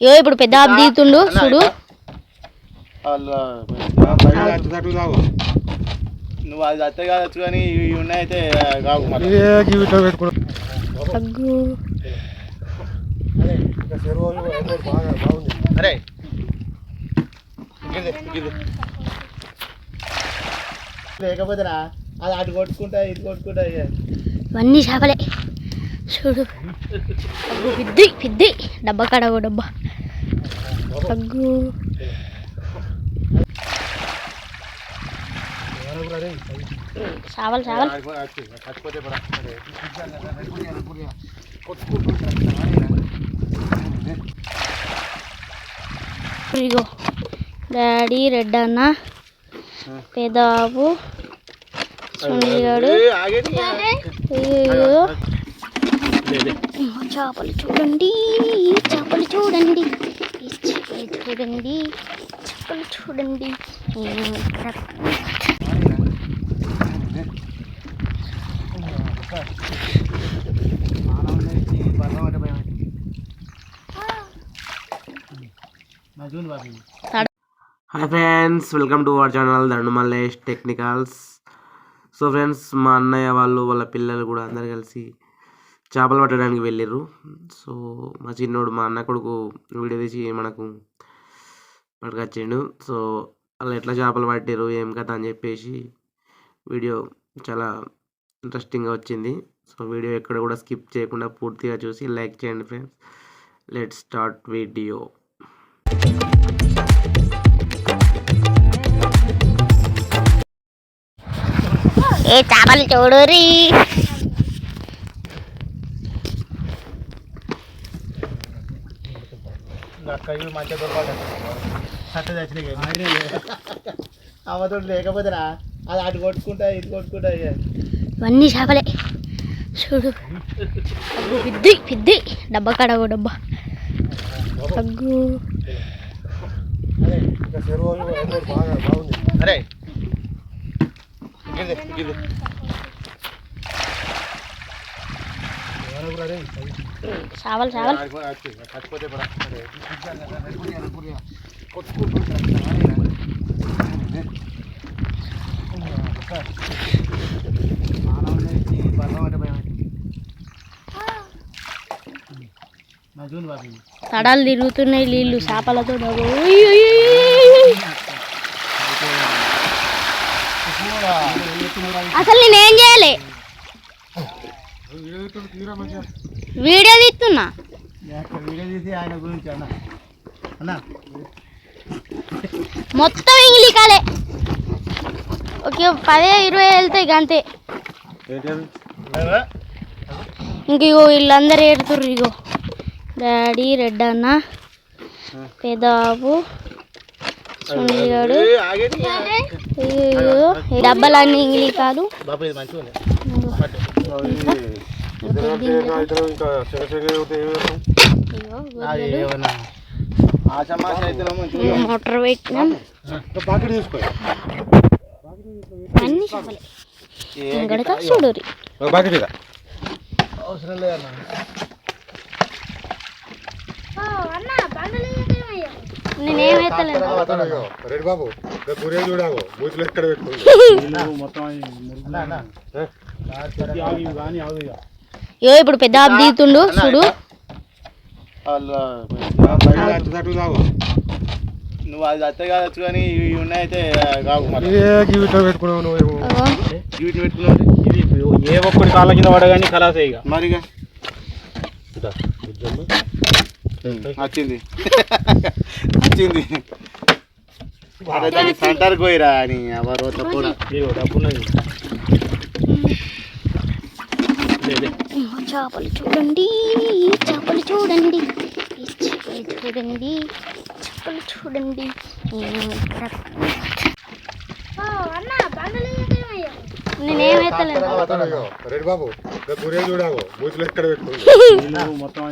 యో ఇప్పుడు పెద్ద ఆపు దిగుతుండు చూడు. నువ్వు అది అత్తే కావచ్చు కానీ ఇవి ఉన్నాయితే కావు మరి. అగ్గు. అరే. లేకపోతేనా అది అటు కొట్టుకుంటా ఇటు కొట్టుకుంటా. ఇవన్నీ చేపలే. చూడు. అగ్గు పిద్ది పిద్ది డబ్బా కడగో డబ్బా. అగ్గు చావలు చావలు. ఇగో డాడీ రెడ్ అన్న పెదాబు లే. చేపలు చూడండి చేపలు చూడండి. ఈ చేపలు చూడండి చేపలు చూడండి. Hi friends welcome to our channel Dandu Mallesh technicals. So friends మా అన్నయ్య వాళ్ళు వాళ్ళ పిల్లలు కూడా అందరు కలిసి చేపలు పట్టడానికి వెళ్ళిర్రు. సో మా చిన్నోడు మా అన్న కొడుకు వీడియో తీసి మనకు పట్టుకొచ్చిండు. సో వాళ్ళు ఎట్లా చేపలు పట్టిర్రు ఏం కథ అని చెప్పేసి వీడియో చాలా ఇంట్రెస్టింగ్గా వచ్చింది. సో వీడియో ఎక్కడ కూడా స్కిప్ చేయకుండా పూర్తిగా చూసి లైక్ చేయండి ఫ్రెండ్స్ లెట్ స్టార్ట్ వీడియో ఏ చేపలు చూడురి అక్క ఇవి మంచిగా దొరకాలి సట్ట తెచ్చినాయి అమ్మతో లేకపోతేనా? అది అటు కొట్టుకుంటా ఇటు కొట్టుకుంటా ఇక. ఇవన్నీ చేపలే. చూడు. అగ్గు పిద్ది పిద్ది. డబ్బా కడగో డబ్బా. అగ్గు. అరే చావలు తడాలు తిరుగుతున్నాయి నీళ్ళు చేపలతో అసలు నేనేం చేయాలి? వీడియో తీస్తున్నా? అక్కడ వీడియో తీసి ఆయన గురించి అన్న అన్న మొత్తం ఇంగ్లీకాలే ఓకే పదే ఇరవై వెళ్తాయి అంతే ఇంక ఇగో వీళ్ళందరూ ఏడుతుర్రు ఇగో. డాడీ రెడ్ అన్న పెదాబు సునీగాడు ఏ, ఆగేది. ఇగో ఈ డబ్బాలన్నీ ఇంగ్లీకాలు మోటార్ పెట్టినాం? అన్ని చేపలే ఏ ఇంకడక చూడురి. అవసరం లేదన్న రెడ్డి బాబు గురే బూతులు ఎక్కడ పెట్టుకుంది యో ఇప్పుడు పెద్ద ఆపు దిగుతుండు చూడు. నువ్వు అది అత్తే కావచ్చు కానీ ఇవి ఉన్నాయితే కావు పెట్టుకున్నావు ఏ ఒక్కడి కాళ్ళ కింద పడ కానీ ఖలాసే ఇక. మరిగా? వచ్చింది వచ్చింది అరే దాన్ని సెంటర్ పోయిరా అని ఎవరు చేపలు చూడండి చేపలు చూడండి. చేపలు చూడండి చేపలు చూడండి. రెడ్డి బాబు బూతులు ఎక్కడ పెట్టుకుంది మొత్తం